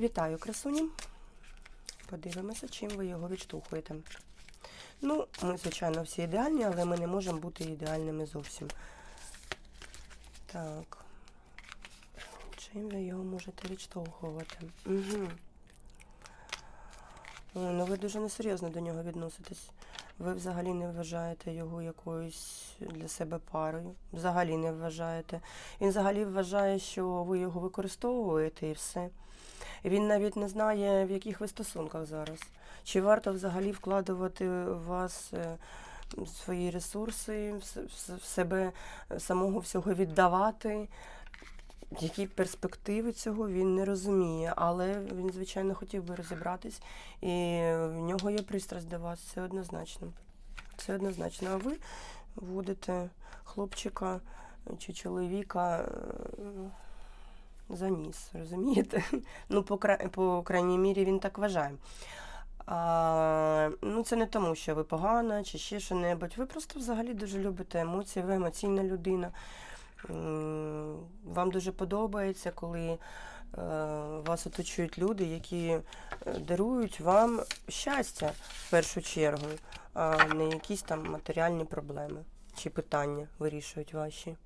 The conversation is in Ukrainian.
Вітаю, красуні. Подивимося, чим ви його відштовхуєте. Ну, ми, звичайно, всі ідеальні, але ми не можемо бути ідеальними зовсім. Так. Чим ви його можете відштовхувати? Угу. Ну ви дуже несерйозно до нього відноситесь. Ви взагалі не вважаєте його якоюсь для себе парою. Взагалі не вважаєте. Він взагалі вважає, що ви його використовуєте і все. Він навіть не знає, в яких ви стосунках зараз. Чи варто взагалі вкладувати в вас е, свої ресурси, в себе е, самого всього віддавати? Які перспективи цього він не розуміє, але він, звичайно, хотів би розібратись, і в нього є пристрасть до вас, це однозначно. Це однозначно. А ви вводите хлопчика чи чоловіка е, за ніс, розумієте? Ну, по, по крайній мірі, він так вважає. А, ну, це не тому, що ви погана чи ще що-небудь. Ви просто взагалі дуже любите емоції, ви емоційна людина. Вам дуже подобається, коли е, вас оточують люди, які е, дарують вам щастя в першу чергу, не якісь там матеріальні проблеми чи питання вирішують ваші.